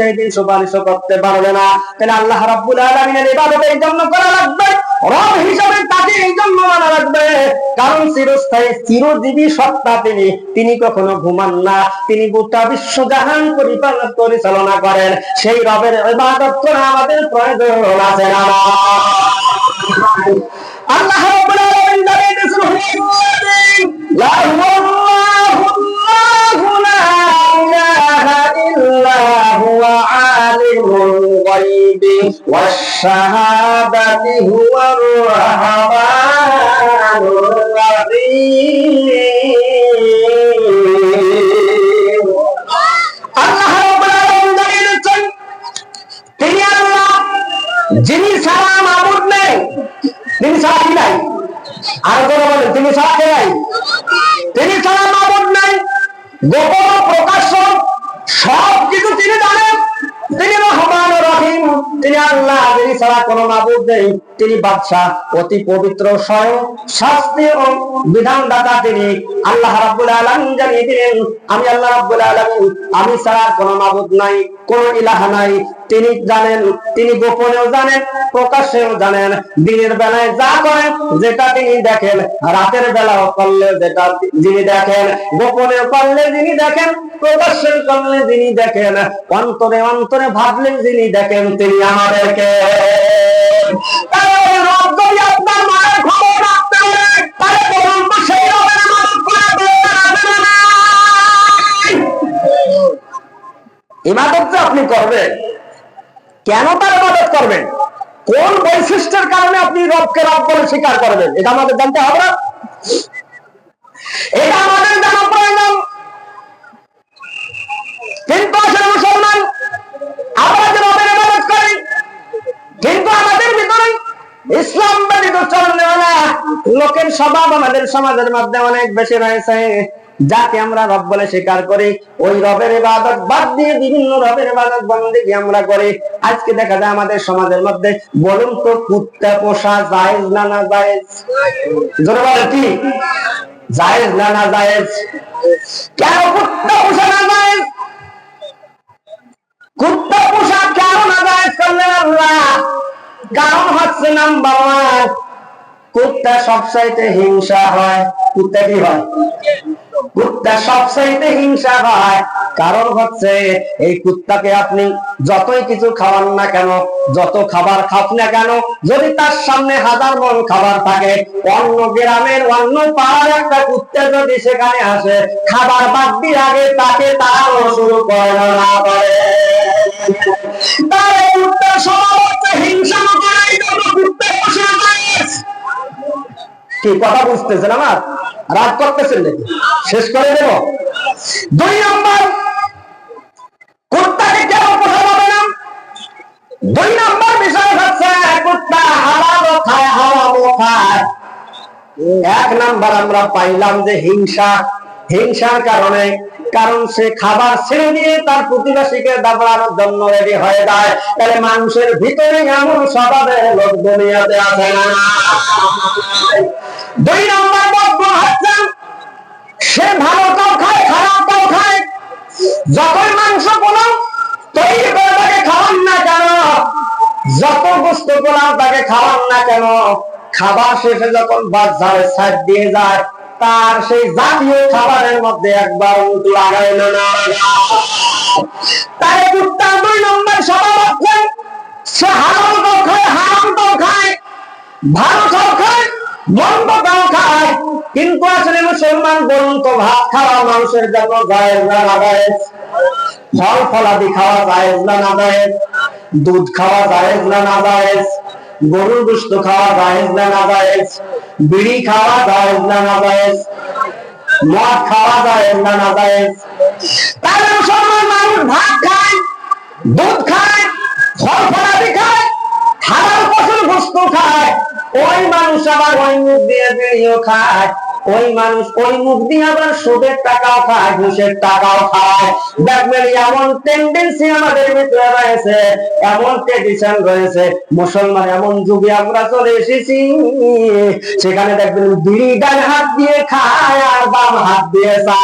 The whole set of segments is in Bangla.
সেই দিন সুপারিশ করতে পারবে না। তাহলে আল্লাহ রাব্বুল আলামিনের ইবাদত এই জন্য করা লাগবে। রব হিসাবে তাকে এই জন্য মানা লাগবে। কারণ চিরস্থায়ী, চিরজীবী সত্তা তিনি। তিনি কখনো ঘুমান না। তিনি গোটা বিশ্ব জাহান পরিপালন পরিচালনা করেন। সেই রবের ইবাদত করা আমাদের প্রয়োজন আছে না। আল্লাহ রাব্বুল আলামিন জানিয়ে দিয়েছেন লা রাব্বুল আলামিন জানিয়ে তিনি যিনি ছাড়া মাবুদ নেই, তিনি কি নাই? আর কোনো বলেন, তিনি কে নাই? তিনি ছাড়া মাবুদ নাই, গোপন প্রকাশ্য সব কিছু তিনি জানেন। তিনি রহমান তিনি আল্লাহ যিনি ছাড়া কোন মাবুদ নেই। তিনি বাদশাহ, অতি পবিত্র, স্বয়ং শাস্তি ও বিধানদাতা তিনি। আল্লাহ রাব্বুল আলামিন জানিয়ে দিলেন, আমি আল্লাহ রাব্বুল আলামিন, আমি ছাড়া কোন মাবুদ নাই। কোনো ইলাহ নাই। তিনি জানেন, তিনি গোপনেও জানেন প্রকাশ্যেও জানেন। দিনের বেলায় যা করেন, যেটা তিনি দেখেন, রাতের বেলাও করলে যেটা যিনি দেখেন গোপনে করলে যিনি দেখেন প্রকাশ্যে করলে যিনি দেখেন, অন্তরে অন্তরে ভাবলে যিনি দেখেন, তিনি আমাদেরকে। আমাদের আপনি করবেন? কেন তার ইবাদত করবেন? কোন বৈশিষ্ট্যের কারণে আপনি রবকে রব বলে স্বীকার করবেন? এটা আমাদের জানতে হবে না। এটা আমাদের জানা প্রয়োজন। কিন্তু আসলে মুসলমান, আমরা যে রবের ইবাদত করি, কিন্তু আমাদের ভিতরে ইসলাম ব্যতীত না। লোকের স্বভাব আমাদের সমাজের মধ্যে অনেক বেশি রয়েছে। যাকে আমরা রব বলে স্বীকার করি, ওই রবের ইবাদত বাদ দিয়ে বিভিন্ন রবের ইবাদত বন্দেগী আমরা করি। আজকে দেখা যায় আমাদের সমাজের মধ্যে, বলুন তো, কুত্তা পোষা জায়েজ না না জায়েজ? জোরে বলে কি? জায়েজ না না জায়েজ? কেন কুত্তা পোষা না জায়েজ? কুত্তা পোষা কেন না জায়েজ করলেন আল্লাহ? কারণ হচ্ছে নাম্বার ওয়ান কুত্তা সবসাইতে হিংসা হয়। কুত্তা কি হয়? কুত্তা সবসাইতে হিংসা হয়। কারণ হচ্ছে, এই কুত্তাকে আপনি যতই কিছু খাওয়ান না কেন, যত খাবার না কেন, যদি তার সামনে হাজার মন খাবার থাকে, অন্য গ্রামের অন্য পাড়ার একটা কুত্তা যদি সেখানে আসে, খাবার বাদ দিয়ে আগে তাকে তাড়ানো শুরু করে না তার হিংসা করা কুত্তা। কি কথা বুঝতেছেন আমার? রাগ করতেছেন নাকি? শেষ করে দেব। দুই নম্বর, কুত্তাকে কেন পোষা যাবে না? দুই নম্বর বিষয় হচ্ছে, কুত্তা হারামও খায় হারামও খায়। এক নাম্বার আমরা পাইলাম যে হিংসা। হিংসার কারণে কারণ সে খাবার ছেড়ে দিয়ে তার প্রতিবেশীকে দাবড়ানোর জন্য রেডি হয়ে যায়। তাহলে মানুষের ভিতরে এমন স্বভাবের লোক দুনিয়াতে আছে না। দুই নম্বর সে ভালোটাও খায় খারাপটাও খায়। যতই মাংস পোলাও, তৈরি করে তাকে খাওয়ান না কেন? যত বস্তু পোলাও তাকে খাওয়ান না কেন? খাবার শেষে যখন বাজারে সাইড দিয়ে যায় তার সেই জাতীয় খাবারের মধ্যে একবার মুখ লাগায় না। তাই কুত্তার দুই নম্বর সে হারামটাও খায় হারামটাও খায়, ভালো খাও খায়, মন্দ খাও খায়। কিন্তু আসলে মুসলমান বলুন তো, ভাত খাওয়া মানুষের জন্য জায়েজ না না ফল ফলাদি খাওয়া জায়েজ না না জায়েজ? দুধ খাওয়া জায়েজ না না জায়েজ? গরুর দুষ্ট খাওয়া জায়েজ না না বিড়ি খাওয়া জায়েজ না না মদ খাওয়া জায়েজ না না জায়েজ? তাহলে মুসলমান মানুষ ভাত খায়, দুধ খায়, ফল ফলাদি খায়, হালাল পশুর গোস্ত খায়, ওই মানুষ আবার ওই মুখ দিয়ে বিড়িও খায়। ওই মানুষ ওই মুখ দিয়ে আবার সুদের টাকাও খায়, ঘুষের টাকাও খায়। দেখবেন এমন টেন্ডেন্সি আমাদের ভিতরে রয়েছে, এমন ট্রেডিশন রয়েছে। মুসলমান এমন যুগে আমরা চলে এসেছি, সেখানে দেখবেন বিড়ি ডান হাত দিয়ে খায় আর বাম হাত দিয়ে চা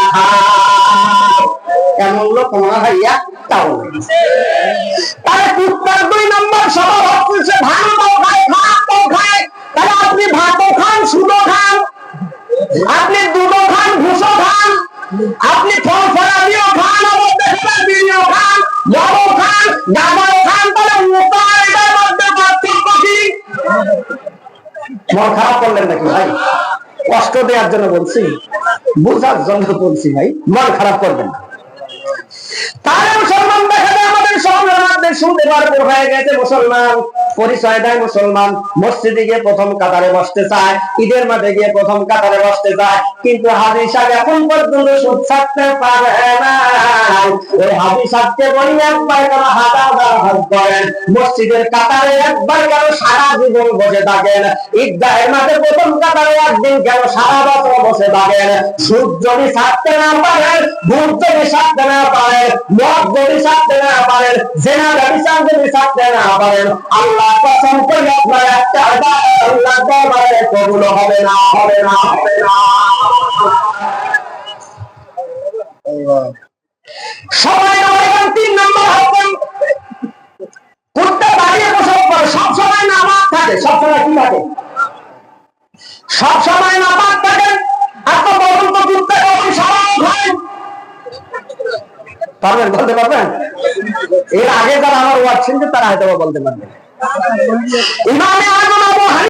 এমন লোক হয় একটাও নেই তার কুত্তার দুই নম্বর স্বভাব হচ্ছে ভাতও খায় আপনি দুধও খান ঘুষও খান আপনি ফল ফলাদিও খান বিড়িও খান মদও খান গাঁজাও খান তাহলে এটার মধ্যে পার্থক্য কি? মন খারাপ করলেন নাকি ভাই? কষ্ট দেওয়ার জন্য বলছি, বোঝার জন্য বলছি ভাই, মন খারাপ করবেন সমাজের মধ্যে পারব হয়ে গেছে মুসলমান, পরিচয় দেয় মুসলমান। মসজিদে গিয়ে প্রথম কাতারে বসতে চায়, ঈদের মাঠে গিয়ে প্রথম কাতারে বসতে চায়। কিন্তু হাজি সাহেব এখন পর্যন্ত সুদ ছাড়তে পারে না ওই হাজি সাহেবকে বলি, একবার কেন হাজার হাজার করেন? মসজিদের কাতারে একবার কেন সারা জীবন বসে থাকেন? ঈদগাহের মাঠে প্রথম কাতারে একদিন কেন সারা বছর বসে থাকেন? সুদ যদি ছাড়তে না পারেন, ভূত যদি ছাড়তে না পারেন মদ যদি ছাড়তে না পারেন জেনা ব্যবচার যদি ছাড়তে না পারেন আল্লাহ কসম করে আপনার একটা আল্লাহ দরবারে কবুল হবে না হবে না হবে না। সবাই সবসময় নামাজ থাকে সবসময় সবসময় নামাজ থাকে। আর তো বলুন তো কুত্তা খায় পারবেন বলতে পারবেন? এর আগে যারা আমার ওয়ার্ড শুনছে তারা হয়তো বলতে পারবে। ইমামে আবু